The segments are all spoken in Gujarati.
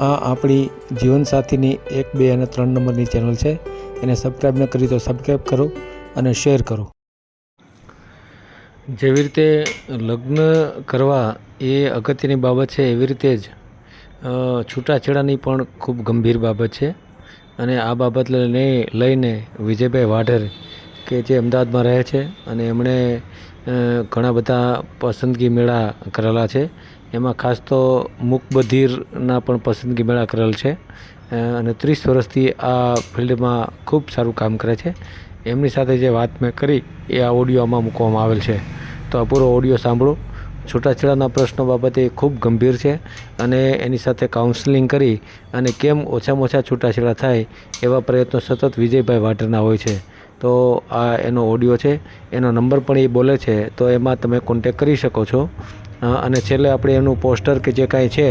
આ આપણી જીવનસાથીની એક, બે અને ત્રણ નંબરની ચેનલ છે. એને સબસ્ક્રાઈબ ન કરી તો સબસ્ક્રાઈબ કરો અને શેર કરો. જેવી રીતે લગ્ન કરવા એ અગત્યની બાબત છે, એવી રીતે જ છૂટાછેડાની પણ ખૂબ ગંભીર બાબત છે. અને આ બાબત લઈને વિજયભાઈ વાઢેર કે જે અમદાવાદમાં રહે છે અને એમણે ઘણા બધા પસંદગી મેળા કરેલા છે. એમાં ખાસ તો મૂકબધિરના પણ પસંદગી મેળા કરેલ છે. અને ત્રીસ વર્ષથી આ ફિલ્ડમાં ખૂબ સારું કામ કરે છે. એમની સાથે જે વાત મેં કરી, એ આ ઓડિયો આમાં મૂકવામાં આવેલ છે. તો આ પૂરો ઓડિયો સાંભળો. છૂટાછેડાના પ્રશ્નો બાબતે ખૂબ ગંભીર છે અને એની સાથે કાઉન્સેલિંગ કરી અને કેમ ઓછામાં ઓછા છૂટાછેડા થાય એવા પ્રયત્નો સતત વિજયભાઈ વાટરના હોય છે. તો આ એનો ઓડિયો છે. એનો નંબર પણ એ બોલે છે. તો એમાં તમે કોન્ટેક કરી શકો છો. અને છેલ્લે આપણે એનું પોસ્ટર કે જે કાંઈ છે,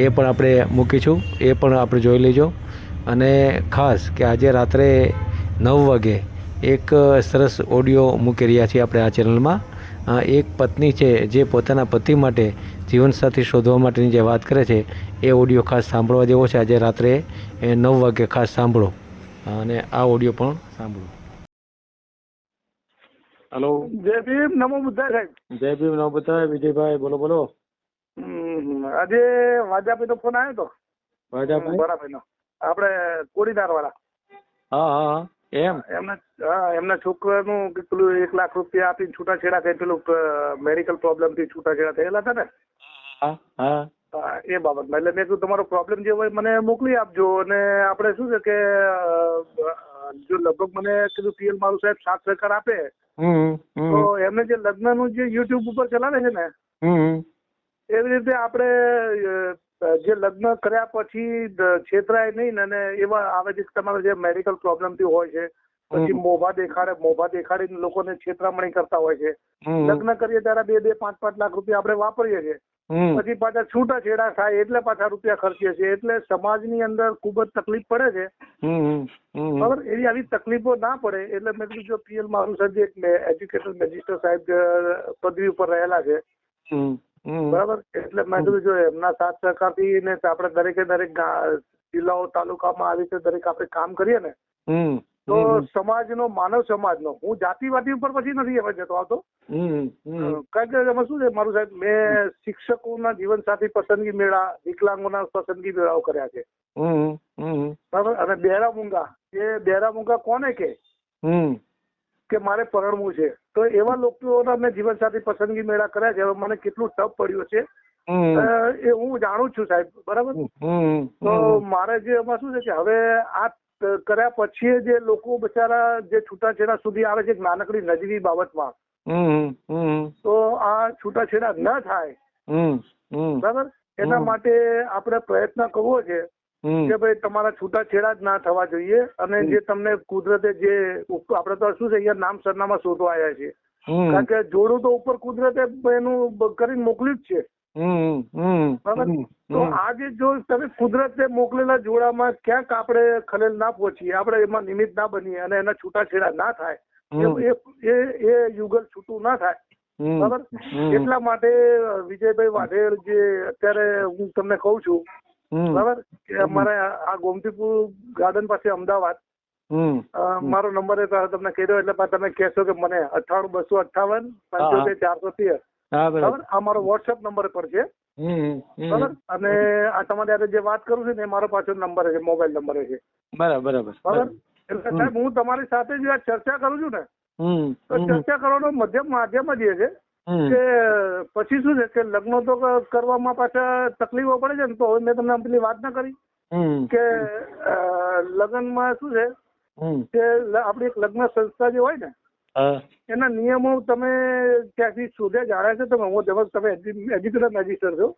એ પણ આપણે મૂકીશું. એ પણ આપણે જોઈ લેજો. અને ખાસ કે આજે રાત્રે નવ વાગે એક સરસ ઓડિયો મૂકી રહ્યા છીએ આપણે આ ચેનલમાં. એક પત્ની છે જે પોતાના પતિ માટે જીવનસાથી શોધવા માટેની જે વાત કરે છે, એ ઓડિયો ખાસ સાંભળવા જેવો છે. આજે રાત્રે એ નવ વાગે ખાસ સાંભળો. અને આ ઓડિયો પણ સાંભળો. હલો. જય ભીમ નમો બુદ્ધાય સાહેબ. જય ભીમ નમો બતાવે વિજયભાઈ બોલો બોલો. આજે વાજાભાઈ નો ફોન આવ્યો તો. વાજાભાઈ? બરાભાઈ નો આપણે કોડીદાર વાળા હા હા. એમ? એમના હા એમના છોકરાનું પેલું એક લાખ રૂપિયા આપીને છૂટાછેડા થઈ પેલું મેડિકલ પ્રોબ્લેમથી છૂટાછેડા થયેલા હતા ને? હા હા, એ બાબતમાં. એટલે મેં કીધું તમારો પ્રોબ્લેમ જે હોય મને મોકલી આપજો. અને આપણે શું છે કે જો લગભગ મને કીધું પીએલ મારું સાહેબ સાથ સરકાર આપે હમ તો એમને જે લગ્નનું જે યુટ્યુબ ઉપર ચલાવે છે ને એવી રીતે આપણે જે લગ્ન કર્યા પછી છેતરાય નહીં ને અને એવા આવે છે તમારે જે મેડિકલ પ્રોબ્લેમથી હોય છે પછી. મોભા દેખાડે મોભા દેખાડીને લોકોને છેતરામણી કરતા હોય છે. લગ્ન કરીએ ત્યારે બે બે પાંચ પાંચ લાખ રૂપિયા આપણે વાપરીએ છીએ. પછી પાછા છૂટાછેડા થાય એટલે પાછા રૂપિયા ખર્ચીએ છીએ. એટલે સમાજની અંદર ખૂબ જ તકલીફ પડે છે. બરાબર એવી આવી તકલીફો ના પડે. એટલે મેં કીધું જો પીએલ મારું સર જે એજ્યુકેશન મેજિસ્ટર સાહેબ પદવી ઉપર રહેલા છે. બરાબર? એટલે મેં કીધું જો એમના સાથ સહકારથી ને આપણે દરેકે દરેક જિલ્લાઓ તાલુકામાં આવી રીતે દરેક આપણે કામ કરીએ ને તો સમાજનો માનવ સમાજનો હું જાતિવાદી ઉપર પછી નથી હવે જતો આવતો. કારણ કે એમાં શું છે મારું સાહેબ મેં શિક્ષકોના જીવનસાથી પસંદગી મેળા વિકલાંગોના પસંદગી મેળાઓ કર્યા છે. બરાબર? અને બેરા મૂંગા એ બેરા મૂંગા કોને કે? કે મારે પરણવું છે. તો એવા લોકોના મેં જીવન સાથી પસંદગી મેળા કર્યા છે મને કેટલું ટફ પડ્યું છે. એ હું જાણું છું સાહેબ બરાબર? તો મારે જે એમાં શું છે કે હવે આ કર્યા પછી જે લોકો બિચારા જે છૂટાછેડા સુધી આવે છે નાનકડી નજીવી બાબતમાં તો આ છૂટાછેડા ન થાય. બરાબર? એના માટે આપણે પ્રયત્ન કરવો છે કે ભાઈ તમારા છૂટાછેડા જ ના થવા જોઈએ અને જે તમને કુદરતે જે આપડે આપણે તો શું છે અહીંયા નામ સરનામા શોધવા આવ્યા છે કારણ કે જોડું તો ઉપર કુદરતે એનું કરીને મોકલ્યું જ છે. બરાબર? તો આજે જો તમે કુદરતે મોકલેલા જોડામાં ક્યાંક આપણે ખલેલ ના પહોંચીએ આપણે એમાં નિમિત્ત ના બનીએ અને એના છૂટાછેડા ના થાય એ એ યુગલ છૂટું ના થાય બરાબર? એટલા માટે વિજયભાઈ વાઢેર જે અત્યારે હું તમને કહું છું બરાબર? કે અમારે આ ગોમતીપુર ગાર્ડન પાસે અમદાવાદ મારો નંબર એ તમને કહી દો એટલે તમે કહેશો કે મને અઠ્ઠાણું બસો અઠ્ઠાવન પંચોતેર ચારસો તેર બરાબર. આ મારો વોટ્સઅપ નંબર પર છે. બરાબર? અને આ તમારી જે વાત કરું છું ને એ મારો પાછો નંબર છે મોબાઈલ નંબર છે. બરાબર બરાબર. બરાબર? એટલે સાહેબ હું તમારી સાથે જે આ ચર્ચા કરું છું ને તો ચર્ચા કરવાનો મધ્યમ માધ્યમ જ એ છે કે પછી શું છે કે લગ્નો તો કરવામાં પાછા તકલીફો પડે છે ને તો હવે મેં તમને પેલી વાત ના કરી કે લગ્નમાં શું છે કે આપણી એક લગ્ન સંસ્થા જે હોય ને એના નિયમો તમે ત્યાંથી શોધ્યા જાણ્યા છે તમે. હું જબર તમે એજ્યુકેટર મેજિસ્ટર છો.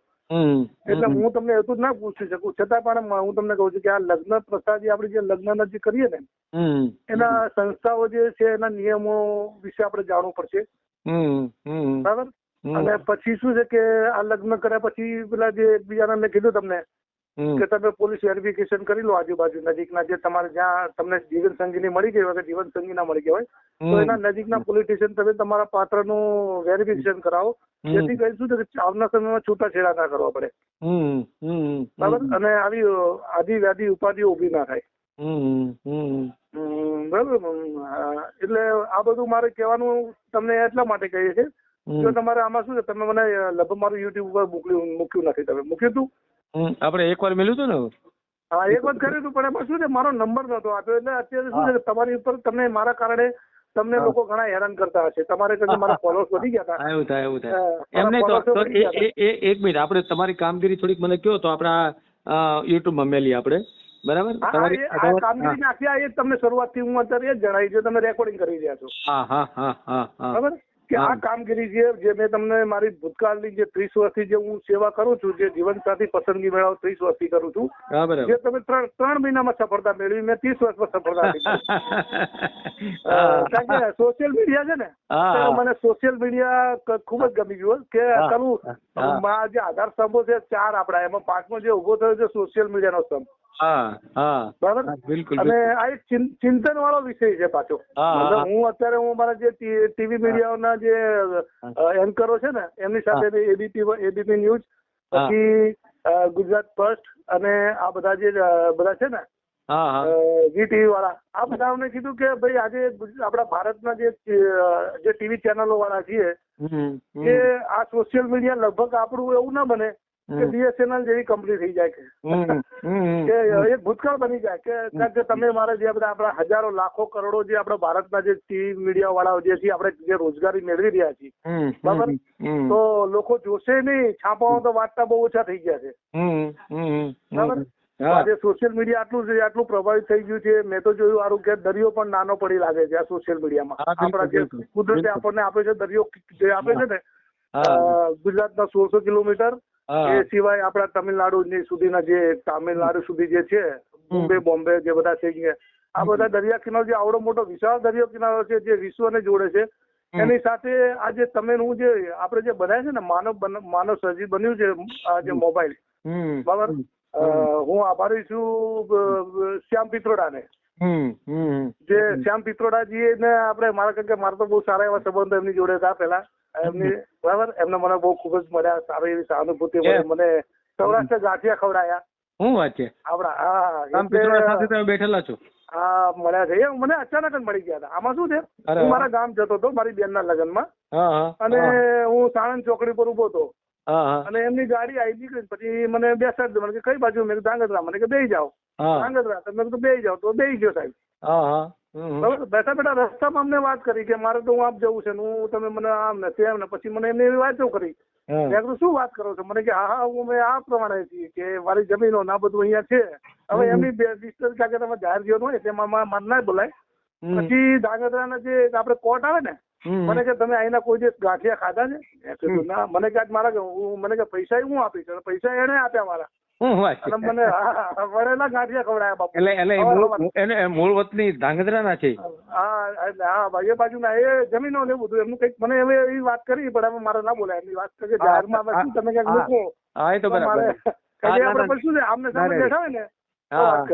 એટલે હું તમને એટલું જ ના પૂછી શકું. છતાં પણ હું તમને કહું છું કે આ લગ્ન પ્રથા જે આપણે જે લગ્ન જે કરીએ ને એના સંસ્થાઓ જે છે એના નિયમો વિશે આપણે જાણવું પડશે. બરાબર? અને પછી શું છે કે આ લગ્ન કર્યા પછી પેલા જે બીજાના મેં કીધું તમને. કે તમે પોલીસ વેરિફિકેશન કરી લો આજુબાજુ નજીકના જે તમારે જ્યાં તમને જીવન સંગીની મળી ગઈ હોય કે જીવન સંગી ના મળી ગઈ હોય તો એના નજીકના પોલિટિશિયન તમે તમારા પાત્રનું વેરિફિકેશન કરાવો. જેથી કરી શું કે આવના સમયમાં છૂટાછેડા ના કરવા પડે. બરાબર? અને આવી આદિ વ્યાધિ ઉપાધિઓ ઊભી ના થાય. બરાબર? એટલે આ બધું મારે કહેવાનું તમને એટલા માટે કહીએ છે જો તમારે આમાં શું છે તમે મને લગભગ મારું યુટ્યુબ ઉપર મોકલ્યું મૂક્યું નથી તમે. મૂક્યું હતું હમ. આપણે એકવાર મળ્યું હતું ને હા એક વાર કર્યું હતું પણ એમાં શું છે મારો નંબર નતો આપ્યો. એટલે અત્યારે શું છે તમારી ઉપર તમને મારા કારણે તમને લોકો ઘણા હેરાન કરતા હશે. તમારે કદાચ મારા ફોલોઅર્સ વધી ગયા હતા. એવું થાય એવું થાય. હા, એમ નહીં તો એક મિનિટ આપણે તમારી કામગીરી થોડીક મને કહો તો આપણા યુટ્યુબમાં મેલી આપણે. બરાબર? તમારી કામગીરી નાખ્યા એ તમને શરૂઆતથી હું અત્યારે એ જ જણાવી છે તમે રેકોર્ડિંગ કરી રહ્યા છો. હા હા હા હા. બરાબર? કે આ કામગીરી છે જે મેં તમને મારી ભૂતકાળની જે ત્રીસ વર્ષથી જે હું સેવા કરું છું જે જીવન સાથી પસંદગી મેળવ ત્રીસ વર્ષથી કરું છું જે તમે ત્રણ ત્રણ મહિનામાં સફળતા મેળવી મેં ત્રીસ વર્ષમાં સફળતા કારણ કે સોશિયલ મીડિયા છે ને મને સોશિયલ મીડિયા ખૂબ જ ગમી ગયું કે. કરું. જે આધાર સ્તંભો છે ચાર આપણા એમાં પાંચમો જે ઊભો થયો છે સોશિયલ મીડિયાનો સ્તંભ. હા હા બરાબર બિલકુલ અને આ એક ચિંતન વાળો વિષય છે પાછો હા, અત્યારે હું મારા જે ટીવી મીડિયાના જે એન્કરો છે ને એમની સાથે એબીપી એબીપી ન્યૂઝ પછી ગુજરાત ફર્સ્ટ અને આ બધા જે બધા છે ને જી ટીવી વાળા આ બધાને કીધું કે ભાઈ આજે આપણા ભારતના જે જે ટીવી ચેનલો વાળા છીએ. કે આ સોશિયલ મીડિયા લગભગ આપણું એવું ના બને કે બીએસએનએલ જેવી કંપની થઈ જાય કે. એક ભૂતકાળ બની જાય કે કારણ કે તમે મારા જે બધા આપણા હજારો લાખો કરોડો જે આપણા ભારતના જે ટીવી મીડિયા વાળાઓ જે છે આપણે જે રોજગારી મેળવી રહ્યા છીએ. બરાબર? તો લોકો જોશે નહીં છાપાઓ તો વાંચતા બહુ ઓછા થઈ ગયા છે. બરાબર? આજે સોશિયલ મીડિયા આટલું છે આટલું પ્રભાવિત થઈ ગયું છે. મેં તો જોયું આરું કે દરિયો પણ નાનો પડી લાગે છે આ સોશિયલ મીડિયામાં આપણા જે કુદરતે આપણને આપે છે દરિયો જે આપે છે ને ગુજરાતના સોળસો કિલોમીટર. એ સિવાય આપણા તમિલનાડુ સુધીના જે તામિલનાડુ સુધી જે છે બોમ્બે બોમ્બે જે બધા છે આ બધા દરિયા કિનારો જે આવડો મોટો વિશાળ દરિયો કિનારો છે જે વિશ્વને જોડે છે એની સાથે આ જે તમે હું જે આપણે જે બનાવ્યા છે ને માનવ માનવ સર્જિત બન્યું છે આ જે મોબાઈલ. બરાબર? હું આભારી છું શ્યામ પિત્રોડાને. જે શ્યામ પિત્રોડાજી ને આપણે મારા કારણ કે મારા તો બહુ સારા એવા સંબંધો એમની જોડે હતા પેલા એમની બરાબર? એમને મને બહુ ખૂબ જ મળ્યા સારી એવી સહાનુભૂતિ મળી. મને સૌરાષ્ટ્ર ગાંઠિયા ખવડાયા. હું વાત છે? આપડા હા સાથે તમે બેઠેલા છો? હા મળ્યા છે. મને અચાનક જ મળી ગયા હતા. આમાં શું છે? હું મારા ગામ જતો હતો મારી બેન ના લગ્નમાં અને હું. સાણંદ ચોકડી પર ઊભો હતો. અને એમની ગાડી આવી નીકળી. પછી મને બેસાડી દો મને કે કઈ બાજુ? મેં ધાંગધ્રા. મને કે બે જાઓ. ધાંગધ્રા? મેં કીધું બે જાઓ. તો બે ગયો સાહેબ. હા હા. હમ, હમ. બરાબર. બેઠા બેઠા રસ્તામાં અમને વાત કરી કે મારે તો હું આપ જવું છે ને હું તમે મને આમ ને તેમ ને પછી મને એમને એવી વાતો કરી. મેં કીધું શું વાત કરો છો? મને કે હા હા હું મેં આ પ્રમાણે છીએ કે મારી જમીનો ના બધું અહીંયા છે. હવે એમની બે ડિસ્ટન્સ કારણ કે તમે જાહેર જીવન હોય તેમાં મન ના બોલાય. પછી ધાંગધ્રાના જે આપણે કોર્ટ આવે ને મને કે તમે અહીંના કોઈ દિવસ ગાંઠિયા ખાધા છે? મેં કીધું ના. મને કે આજ મારા હું મને કે પૈસા હું આપીશ? પૈસા એને આપ્યા મારા. વાત મને વડેલા હા, ગાંઠિયા ખવડાયા બાપુ. એટલે એટલે મૂળ. એને વતની ધાંગધ્રાના છે. હા એટલે હા ભાઈ એ બાજુના એ જમીનો ને બધું એમનું કંઈક મને હવે એ વાત કરી પણ હવે મારે ના બોલાય. એમની વાત કરી જાહેરમાં શું તમે ક્યાંક હા. મૂકો. હા એ તો બરાબર. આપણે પછી શું છે આમને ના, સામે ના. ને હા. વાત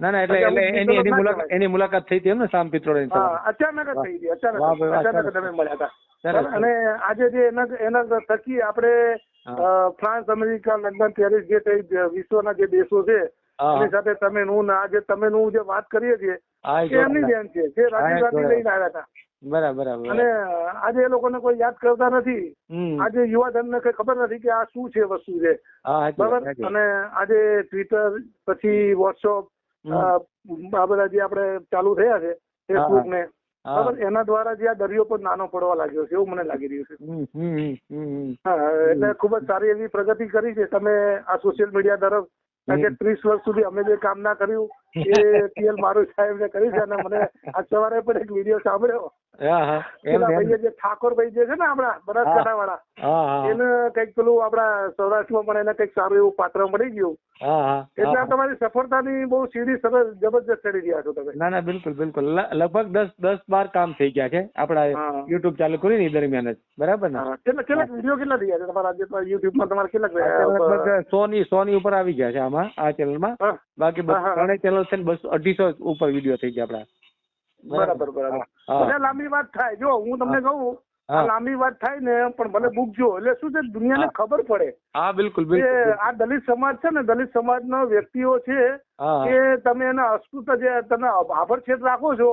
ના ના એટલે એની એની મુલાકાત એની મુલાકાત થઈ હતી એમ ને સામ પિત્રોડે અચાનક જ થઈ ગઈ અચાનક અચાનક તમે મળ્યા હતા. અને આજે જે એના એના થકી આપણે હા. ફ્રાન્સ અમેરિકા લંડન પેરિસ જે કઈ વિશ્વના જે દેશો છે એની સાથે તમે નું ના જે તમે નું જે વાત કરીએ છીએ એમની. બેન છે જે રાજીવ ગાંધી લઈને આવ્યા હતા. બરાબર અને આજે એ લોકોને કોઈ યાદ કરતા નથી. આજે યુવાધનને કઈ ખબર નથી કે આ શું છે વસ્તુ છે. બરાબર? અને આજે ટ્વિટર પછી વોટ્સઅપ આ બધા જે આપણે ચાલુ થયા છે ફેસબુક ને. બરાબર? એના દ્વારા જે આ દરિયો પણ નાનો પડવા લાગ્યો છે એવું મને લાગી રહ્યું છે. હા એટલે ખૂબ જ સારી એવી પ્રગતિ કરી છે. તમે આ સોશિયલ મીડિયા તરફ કારણ કે ત્રીસ વર્ષ સુધી અમે જે કામ ના કર્યું એ પીએલ મારુ સાહેબ ને કરી છે અને મને આ સવારે પણ એક વીડિયો સાંભળ્યો. હા હા. એમ પેલા એમ. ભાઈએ જે ઠાકોર ભાઈ જે છે ને આપણા બનાસકાંઠા વાળા હા હા. એને કંઈક પેલું આપણા સૌરાષ્ટ્રમાં પણ એને કંઈક સારું એવું પાત્ર મળી ગયું. હા હા. એટલે તમારી સફળતાની બહુ સીડી સરસ જબરજસ્ત ચડી રહ્યા છો તમે. ના ના બિલકુલ બિલકુલ. લગભગ દસ દસ બાર કામ થઈ ગયા છે. આપણા યુટ્યુબ ચાલુ કર્યું ને દરમિયાન જ. બરાબર ને? કેટલા કેટલા વીડિયો કેટલા થયા છે? તમારા યુટ્યુબમાં તમારે કેટલા અત્યારે થયા? લગભગ સો ની સો ની ઉપર આવી ગયા છે આમાં આ ચેનલમાં બાકી. ત્રણેય ચેનલ છે ને બસો અઢીસો ઉપર વીડિયો થઈ ગયા આપડા બરાબર બરાબર. ભલે લાંબી વાત થાય. જો હું તમને કહું લાંબી વાત થાય ને પણ ભલે મૂકજો એટલે શું છે દુનિયાને ખબર પડે હા બિલકુલ બિલકુલ આ દલિત સમાજ છે ને દલિત સમાજના વ્યક્તિઓ છે. કે તમે એના અસ્તુત જે તમે આભડછેદ રાખો છો.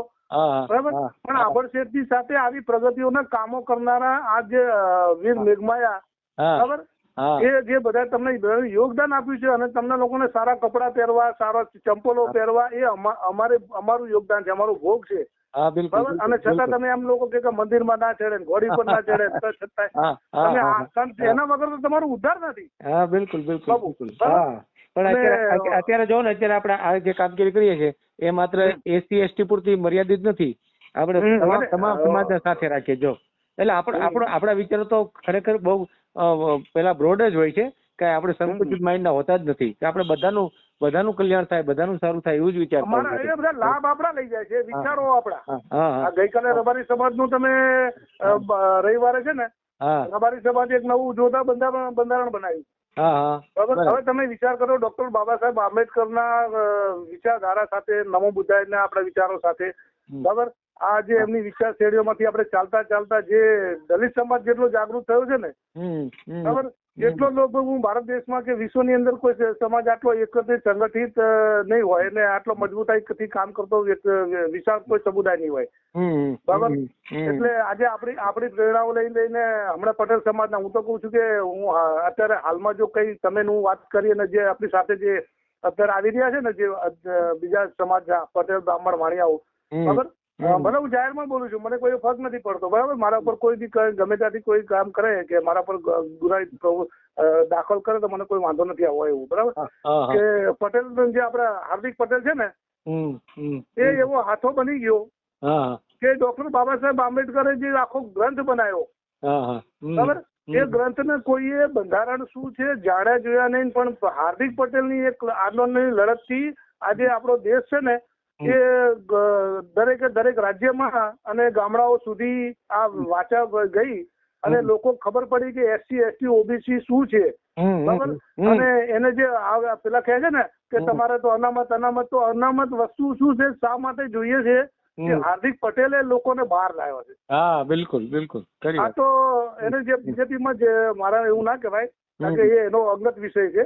બરાબર? પણ બરાબર છેદ આભડછેદની સાથે આવી પ્રગતિઓના કામો કરનારા આ જે વીર. મેઘમાયા બરાબર? એ જે બધા તમને યોગદાન આપ્યું છે અને તમને લોકોને સારા કપડા પહેરવા સારા ચંપલો પહેરવા એ અમારે અમારું યોગદાન છે અમારું ભોગ છે. અને છતાં તમે એમ લોકો કે મંદિરમાં ના ચડે ઘોડી પર ના ચડે તો છતાંય હા હા તમે હા, આ- કારણ કે એના વગર તો તમારું ઉદ્ધાર નથી. હા બિલકુલ બિલકુલ બિલકુલ. પણ અત્યારે અત્યારે જો ને અત્યારે આપણે આ જે કામગીરી કરીએ છીએ એ માત્ર એસી એસસી એસટી પૂરતી મર્યાદિત નથી. આપણે તમામ તમામ સમાજને સાથે રાખીએ જો. એટલે આપણે. આપણો આપણા વિચારો તો ખરેખર બહુ પેલા બ્રોડ જ હોય છે કે આપણે સંકુચિત માઇન્ડના હોતા જ નથી. કે આપણે બધાનું બધાનું કલ્યાણ થાય બધાનું સારું થાય એવું જ વિચાર અમારા એ બધા લાભ આપણા લઈ જાય છે વિચારો આપણા. આ ગઈકાલે રબારી સમાજનું તમે રવિવારે છે ને રબારી સમાજ એક નવું જોતા બંધારણ બંધારણ બનાવ્યું. હવે તમે વિચાર કરો ડોક્ટર બાબા સાહેબ આંબેડકર ના વિચારધારા સાથે નમો બુદ્ધાયના આપણા વિચારો સાથે. બરાબર? આ જે એમની વિચાર શેરીઓમાંથી આપણે ચાલતા ચાલતા જે દલિત સમાજ જેટલો જાગૃત થયો છે ને બરાબર? જેટલો લોકો હું ભારત દેશમાં કે વિશ્વની અંદર કોઈ સમાજ આટલો એકત્રિત સંગઠિત નહીં હોય અને આટલો મજબૂતાઈથી કામ કરતો વિશાળ કોઈ સમુદાય નહીં હોય. બરાબર. એટલે આજે આપણી આપણી પ્રેરણાઓ લઈ લઈને હમણાં પટેલ સમાજના હું તો કહું છું કે હું અત્યારે હાલમાં જો કઈ તમે હું વાત કરી અને જે આપણી સાથે જે અત્યારે આવી રહ્યા છે ને જે બીજા સમાજના પટેલ બ્રાહ્મણ વાણિયાઓ બરાબર? ભલે હું જાહેરમાં બોલું છું મને કોઈ ફરક નથી પડતો બરાબર? મારા પર કોઈ બી ગમે ત્યાંથી કોઈ કામ કરે કે મારા પર ગ- ગુનાહિત પ્રવૃ- અ, દાખલ કરે તો મને કોઈ વાંધો નથી આવો એવું બરાબર. કે પટેલ જે આપડા હાર્દિક પટેલ છે ને એ એવો હાથો બની ગયો કે ડોક્ટર બાબા સાહેબ આંબેડકરે જે આખો ગ્રંથ બનાવ્યો. બરાબર? એ હમ. ગ્રંથને કોઈએ બંધારણ શું છે જાણ્યા જોયા નહીં પણ હાર્દિક પટેલની એક આંદોલનની લડતથી આજે આપણો દેશ છે ને એ દરેક દરેકે રાજ્યમાં અને ગામડાઓ સુધી આ વાચા ગઈ અને લોકો ખબર પડી કે એસસી એસટી ઓબીસી શું છે? બરાબર? અને એને જે પેલા કહે છે ને કે તમારે તો અનામત અનામત તો અનામત વસ્તુ શું છે? શા માટે જોઈએ છે? કે હાર્દિક પટેલે લોકોને બહાર લાવ્યો છે. હા બિલકુલ બિલકુલ. આ તો એને જે બીજેપીમાં જે મારા એવું ના કહેવાય કારણ કે એ એનો અંગત વિષય છે.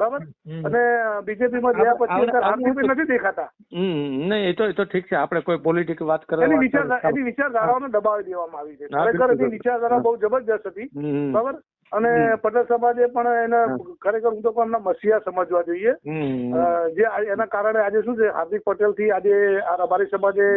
બરાબર? અને બીજેપી માં ગયા પછી રામજીભાઈ નથી દેખાતા. નહીં એ તો એ તો ઠીક છે. આપણે કોઈ પોલિટિક વાત કરવા એની વિચારધારાઓને દબાવી દેવામાં આવી છે. ખરેખર એની વિચારધારા બહુ જબરજસ્ત હતી. બરાબર? અને. પટેલ સમાજે પણ એને. ખરેખર હું તો પણ એમના મસીહા સમજવા જોઈએ. જે એના કારણે આજે શું છે? હાર્દિક પટેલથી આજે આ રબારી સમાજે.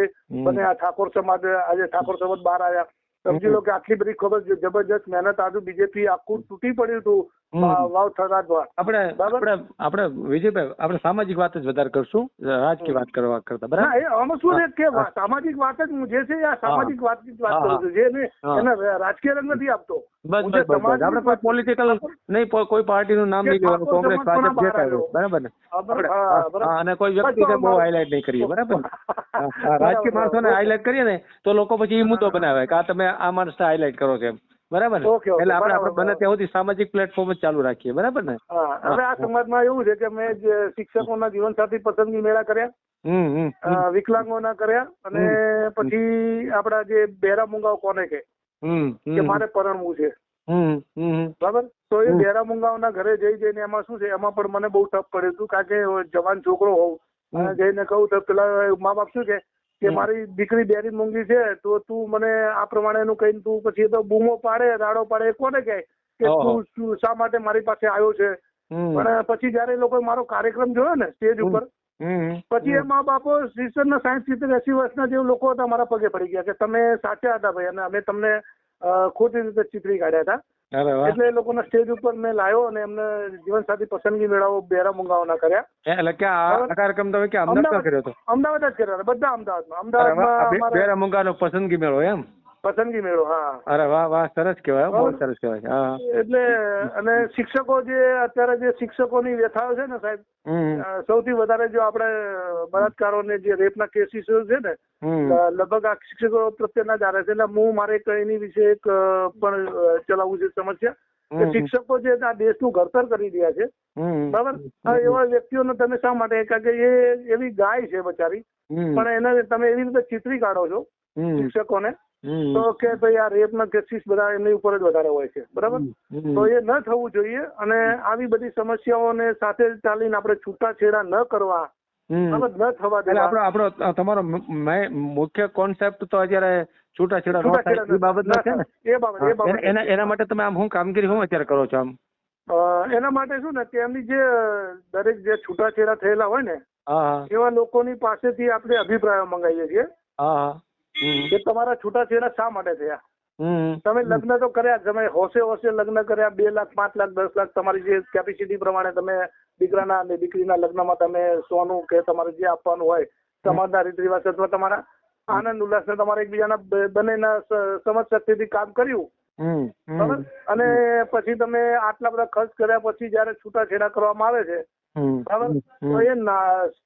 અને આ ઠાકોર સમાજ આજે ઠાકોર સમાજ બહાર આવ્યા. સમજી લો કે આટલી બધી ખબર જબરજસ્ત મહેનત આજુ બીજેપી આખું તૂટી પડ્યું હતું હમ. વા- વાવ થરાદમાં આપણે આપણે આપણે વિજયભાઈ આપણે સામાજિક વાત જ વધારે કરશું. રાજકીય વાત કરવા કરતા બરાબર? આમાં શું છે કે સામાજિક વાત જ હું જે છે આ સામાજિક વાત જ વાત કરું છું. જે એને રાજકીય રંગ નથી આપતો. બસ બસ આપણે કોઈ પોલિટિકલ નહીં કોઈ પાર્ટીનું નામ નહીં લેવાનું કોંગ્રેસ ભાજપ જે કાંઈ બરાબર ને? અને કોઈ વ્યક્તિ બહુ હાઇલાઇટ નહીં કરીએ બરાબર રાજકીય માણસોને. હાઇલાઇટ કરીએ ને તો લોકો પછી એ મુદ્દો બનાવે કે આ તમે આ માણસને હાઇલાઇટ કરો છો એમ. બરાબર ને? એટલે આપણે આપણે બને. ત્યાં સુધી સામાજિક પ્લેટફોર્મ જ ચાલુ રાખીએ બરાબર ને? હવે આ સમાજમાં એવું છે કે મેં જે શિક્ષકોના જીવનસાથી પસંદગી મેળા કર્યા વિકલાંગોના કર્યા અને પછી આપડા જે બેરા મુંગાઓ કોને કે કે મારે પરણવું છે. બરાબર? તો એ. બેરા મુંગાઓના ઘરે જઈ જઈને એમાં શું છે? એમાં પણ મને બહુ ટફ પડ્યું હતું કારણ કે જવાન છોકરો હોઉં. જઈને કહું તો પેલા મા બાપ શું કે કે મારી દીકરી બેરી મૂંગી છે તો તું મને આ પ્રમાણે નું કહીને તું પછી તો બૂમો પાડે રાડો પાડે એ કોને કહે કે તું શા માટે મારી પાસે આવ્યો છે? પણ પછી જયારે એ લોકોએ મારો કાર્યક્રમ જોયો ને સ્ટેજ ઉપર પછી એ મા બાપો સિસ્ટરના સાયન્સ સિત્તેર એસી વર્ષના જે લોકો હતા મારા પગે પડી ગયા કે તમે સાચા હતા ભાઈ અને અમે તમને ખોટી રીતે ચીતરી કાઢ્યા હતા. એટલે એ લોકોના સ્ટેજ ઉપર મેં લાવ્યો અને એમને જીવન સાથી પસંદગી મેળવો બેરા મુંગાઓના કર્યા. એટલે કે આ કાર્યક્રમ તમે ક્યાં અમદાવાદ કર્યો હતો? અમદાવાદ જ કર્યા બધા અમદાવાદમાં. અમદાવાદમાં બેરા મુંગાનો પસંદગી મેળો એમ? પસંદગી મેળો હા. અરે વાહ વાહ સરસ કહેવાય બહુ સરસ કહેવાય હા. એટલે અને શિક્ષકો જે અત્યારે જે શિક્ષકોની વ્યથાઓ છે ને સાહેબ સૌથી વધારે જો આપણે બળાત્કારોને જે રેપના કેસીસો છે ને લગભગ આ શિક્ષકો પ્રત્યેના જ આવે છે. એટલે હું મારે કઈની એની વિશે એક પણ ચલાવવું છે સમસ્યા. શિક્ષકો જે આ દેશનું ઘડતર કરી રહ્યા છે બરાબર? એવા વ્યક્તિઓને તમે શા માટે કારણ કે એ એવી ગાય છે બચારી. પણ એને તમે એવી રીતે ચિતરી કાઢો છો. શિક્ષકોને. તો કે ભાઈ આ રેપના કેસીસ બધા એમની ઉપર જ વધારે હોય છે. બરાબર? તો એ ન થવું જોઈએ અને આવી બધી સમસ્યાઓને સાથે ચાલીને આપણે છૂટાછેડા ન કરવા. ન થવા એટલે આપણો આપણો તમારો મુખ્ય કોન્સેપ્ટ તો અત્યારે છૂટાછેડા છેડા થાય એ બાબતનો છે ને? એ બાબત એ બાબત. એના- માટે તમે આમ હું કામગીરી હું અત્યારે કરો છો આમ? એના માટે શું ને કે એમની જે દરેક જે છૂટાછેડા થયેલા હોય ને એવા લોકોની પાસેથી આપણે અભિપ્રાયો મંગાવીએ છીએ. કે તમારા છૂટાછેડા શા માટે થયા. તમે લગ્ન તો કર્યા. તમે હોશે હોશે લગ્ન કર્યા બે લાખ પાંચ લાખ દસ લાખ તમારી જે કેપેસિટી પ્રમાણે તમે દીકરાના અને દીકરીના લગ્નમાં તમે સોનું કે તમારે જે આપવાનું હોય સમાજના રીત રિવાજ અથવા તમારા આનંદ ઉલ્લાસને તમારે એકબીજાના બંનેના સમજ શક્તિથી કામ કર્યું. અને પછી તમે આટલા બધા ખર્ચ કર્યા પછી જયારે છૂટાછેડા કરવામાં આવે છે બરાબર? તો એ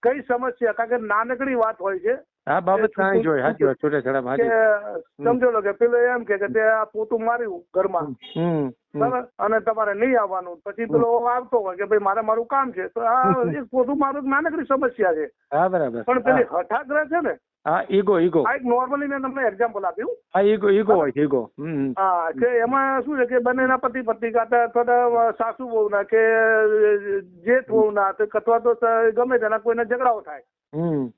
કઈ સમસ્યા? કારણ કે નાનકડી વાત હોય છે. આ બાબત કાંઈ જોઈ સાચી વાત છૂટાછેડામાં કે હાજી સમજો લો કે પેલો એમ કે કે તે આ પોતું માર્યું ઘરમાં. બરાબર? અને તમારે નહીં આવવાનું. પછી પેલો આવતો હોય કે ભાઈ મારે મારું કામ છે તો આ એક પોતું મારું નાનકડી સમસ્યા છે. હા બરાબર. પણ પેલી હઠાગ્રહ છે ને હા ઈગો ઈગો. આ એક નોર્મલી મેં તમને એક્ઝામ્પલ આપ્યું હા. ઈગો ઈગો હોય છે ઈગો. હા કે એમાં શું છે કે બંનેના પતિ પત્ની કાતા અથવા સાસુ વહુના કે જેઠ વહુના તો અથવા તો ગમે તેના કોઈના ઝઘડાઓ થાય.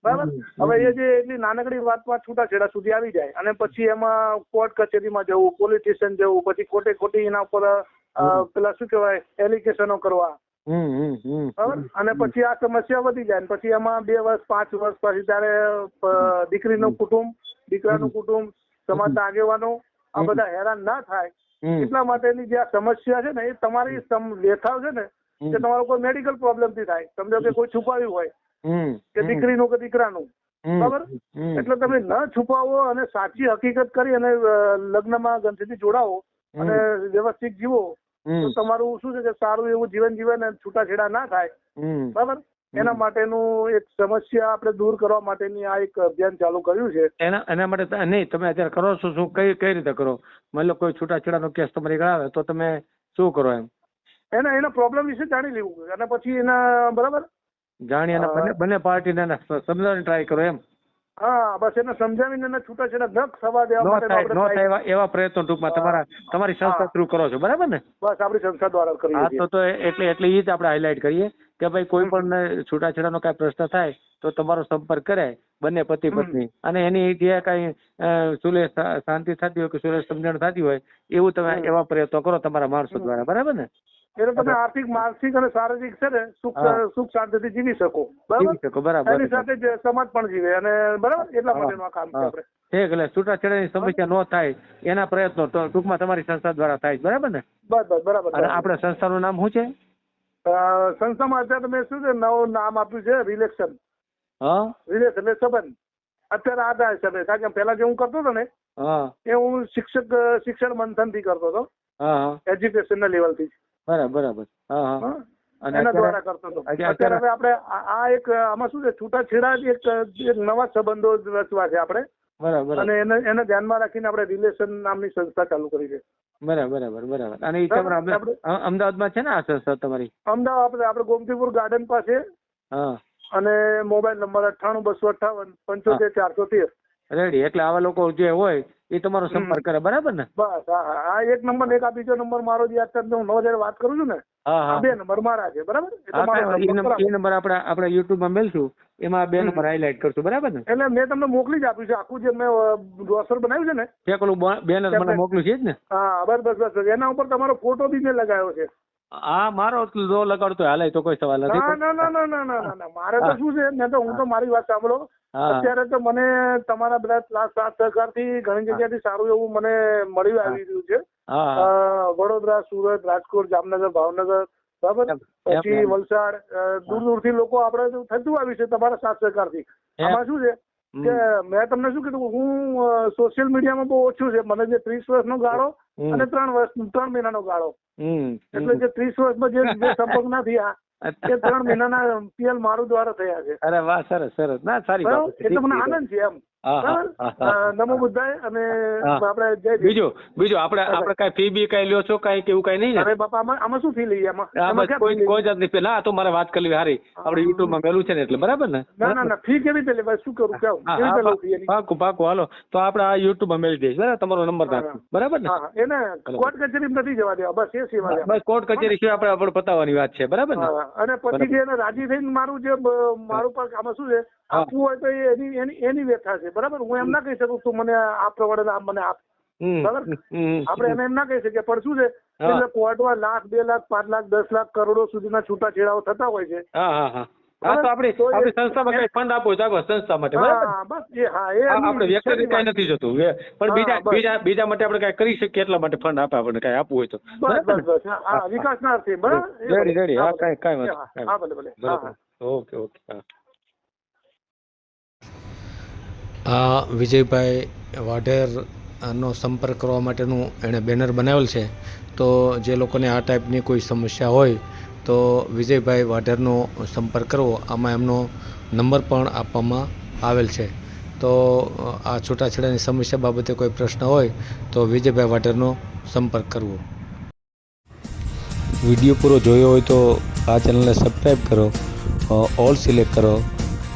બરાબર? હવે એ જે એટલી નાનકડી વાતમાં છૂટાછેડા સુધી આવી જાય અને પછી એમાં કોર્ટ કચેરીમાં જવું પોલીસ સ્ટેશન જવું પછી ખોટે ખોટી એના ઉપર પેલા શું કહેવાય એલિગેશનો કરવા. બરાબર? અને પછી આ સમસ્યા વધી જાય પછી એમાં બે વર્ષ પાંચ વર્ષ પછી ત્યારે દીકરીનું કુટુંબ દીકરાનું કુટુંબ સમાજના આગેવાનો આ બધા હેરાન ના થાય. એટલા માટેની જે આ સમસ્યા છે ને એ તમારી લેખાવ છે ને. કે તમારો કોઈ મેડિકલ પ્રોબ્લેમથી થાય. સમજો કે કોઈ છુપાવ્યું હોય. કે દીકરીનું કે દીકરાનું. બરાબર? એટલે તમે ન છુપાવો અને સાચી હકીકત કરી અને લગ્નમાં ગંધથી જોડાવો અને વ્યવસ્થિત જીવો તો તમારું શું છે કે સારું એવું જીવન જીવે ને છૂટાછેડા ના થાય. બરાબર? એના માટેનું એક સમસ્યા આપણે દૂર કરવા માટેની આ એક અભિયાન ચાલુ કર્યું છે. એના એના માટે નહીં તમે અત્યારે કરો છો શું કઈ કઈ રીતે કરો? માની લો કોઈ છૂટાછેડાનો કેસ તમારી આવે તો તમે શું કરો એમ? એના એના પ્રોબ્લેમ વિશે જાણી લેવું. અને પછી એના બરાબર? જાણી અને બંને બંને પાર્ટીને સમજાવવાની ટ્રાય કરો એમ. હા બસ એને સમજાવીને એને છૂટાછેડા ન થવા દેવા નો માટે થાય નો થાય એવા પ્રયત્નો ટૂંકમાં. તમારા તમારી સંસ્થા થ્રુ કરો છો. બરાબર ને? બસ આપણી સંસ્થા દ્વારા કરીએ હા તો તો એટલે એટલે એ જ આપણે હાઇલાઇટ કરીએ કે ભાઈ કોઈ પણ છૂટાછેડાનો કાંઈ પ્રશ્ન થાય તો તમારો સંપર્ક કરે બંને પતિ પત્ની. અને એની જે કાંઈ સુલે શાંતિ થતી હોય કે સુલે સમજણ થતી હોય એવું તમે એવા પ્રયત્નો કરો તમારા માણસો દ્વારા. બરાબર ને? એટલે તમે આર્થિક માનસિક અને શારીરિક છે ને સુખ સુખ શાંતિથી જીવી શકો. બરાબર? એની સાથે જ સમાજ પણ જીવે અને બરાબર? એટલા. માટેનું આ કામ છે. આપણે. એટલે છૂટાછેડાની સમસ્યા ન થાય એના પ્રયત્નો ટૂંકમાં તમારી સંસ્થા દ્વારા થાય બરાબર ને? બસ બસ બરાબર અને. આપણે સંસ્થાનું નામ શું છે? સંસ્થામાં અત્યારે મેં શું છે નવું નામ આપ્યું છે રિલેક્શન. હા? રિલેક્શન એટલે સંબંધ. અત્યારે આ થાય છે કારણ કે પહેલા જે હું કરતો હતો ને એ હું શિક્ષક શિક્ષણ મંથનથી કરતો હતો. એજ્યુકેશન ના લેવલથી બરાબર બરાબર. હા હા. એના દ્વારા કરતો હતો. અત્યારે- હવે આપણે આ એક આમાં શું છે? છૂટાછેડા એક એક નવા સંબંધો રચવા છે આપણે. બરાબર. અને એને એને ધ્યાનમાં રાખીને આપણે રિલેશન નામની સંસ્થા ચાલુ કરી છે. બરાબર બરાબર બરાબર. અને અમદાવાદમાં છે ને આ સંસ્થા તમારી? અમદાવાદ આપણે આપણે ગોમતીપુર ગાર્ડન પાસે. હા. અને મોબાઈલ નંબર અઠ્ઠાણું બસો અઠ્ઠાવન પંચોતેર ચારસો તેર. રેડી. એટલે આવા લોકો જે હોય એ તમારો સંપર્ક કરે. બરાબર ને? બસ આ એક નંબર એક આ બીજો નંબર મારો જે અત્યારે હું નવ જયારે વાત કરું છું ને હા બે નંબર મારા છે. બરાબર? એ નંબર આપણે આપણે યુટ્યુબમાં મેલશું. એમાં બે નંબર હાઇલાઇટ કરશું. બરાબર ને? એટલે મેં તમને મોકલી જ આપ્યું છે. આખું જે મેં ડોસર બનાવ્યું છે ને પેલું બેનર મને મોકલ્યું છે જ ને? હા બસ બસ બસ બસ. એના ઉપર તમારો ફોટો બી મેં લગાવ્યો છે. હા મારો જો લગાડતો હાલે તો કોઈ સવાલ નથી ના ના ના ના ના ના મારે તો શું છે મેં તો હું તો મારી વાત સાંભળો. અત્યારે તો મને તમારા બધા સાત સહકાર સહકારથી ઘણી જગ્યાથી સારું એવું મને મળી આવી રહ્યું છે. વડોદરા સુરત રાજકોટ જામનગર ભાવનગર બરાબર? પછી વલસાડ દૂર દૂર દૂરથી લોકો આપણે થતું આવ્યું છે તમારા સાત સહકારથી. થી આમાં શું છે? કે મેં તમને શું કીધું હું સોશિયલ મીડિયામાં બહુ ઓછું છે. મને જે ત્રીસ વર્ષનો ગાળો અને ત્રણ વર્ષ ત્રણ મહિનાનો ગાળો. એટલે જે ત્રીસ વર્ષમાં જે સંપર્ક ના થયા. એ ત્રણ મહિનાના પીએલ મારું દ્વારા થયા છે. અરે વાહ સરસ સરસ. ના સારી બરાબર? છે. આનંદ છે એમ. નમો બુદ્ધાય અને. આપણે જય. બીજું બીજું આપણે આપણે કઈ ફી બી કઈ લ્યો છો કઈ કેવું કઈ નહીં અરે બાપા આમાં આમાં શું ફી લઈએ? આમાં કોઈ કોઈ જાતની fee- ના તો મારે વાત કરવી હારી. આપણે યુટ્યુબમાં મેલું છે ને એટલે બરાબર ને? ના ના ના ફી કેવી રીતે લેવાય? શું કરું? કેવું? કેવી રીતે લઉં પાકું પાકું હાલો. તો આપણે આ યુટ્યુબમાં મેળવી દઈશ બરાબર? તમારો નંબર હા, બરાબર ને? એને કોર્ટ કચેરી નથી જવા દેવા. બસ એ સિવાય બસ કોર્ટ કચેરી સિવાય આપણે આપણે પતાવવાની વાત છે બરાબર ને? અને પછી જે રાજી થઈને મારું જે મારું પર આમાં શું છે. આપવું હોય તો એની એની એની વ્યથા છે. બરાબર? હું એમ ના કહી શકું તું મને આ પ્રમાણે આમ મને આપ. બરાબર? આપણે એને એમ ના કહી શકીએ. પણ શું છે? એટલે કોર્ટમાં લાખ બે લાખ પાંચ લાખ દસ લાખ કરોડો સુધીના છૂટાછેડાઓ થતા હોય છે. હા હા હા. હા તો આપણી આપણી સંસ્થામાં કઈ ફંડ આપો તો સંસ્થા માટે. બરાબર? આ આપણે કઈ નથી જતું પણ બીજા બીજા બીજા માટે આપણે કઈ કરી શકીએ એટલા માટે ફંડ આપે આપણને કઈ આપવું હોય તો. બસ હા, વિકાસના અર્થે. બરાબર? Ready ready. હા કઈ હા, ભલે ઓકે ઓકે. હા. આ વિજયભાઈ વાઢેરનો સંપર્ક કરવા માટેનું એણે બેનર બનાવેલ છે. તો જે લોકોને આ ટાઈપની કોઈ સમસ્યા હોય તો વિજયભાઈ વાઢેરનો સંપર્ક કરવો, આમાં એમનો નંબર પણ આપવામાં આવેલ છે. તો આ છૂટાછેડાની સમસ્યા બાબતે કોઈ પ્રશ્ન હોય તો વિજયભાઈ વાઢેરનો સંપર્ક કરવો. વીડિયો પૂરો જોયો હોય તો આ ચેનલને સબસ્ક્રાઈબ કરો ઓલ સિલેક્ટ કરો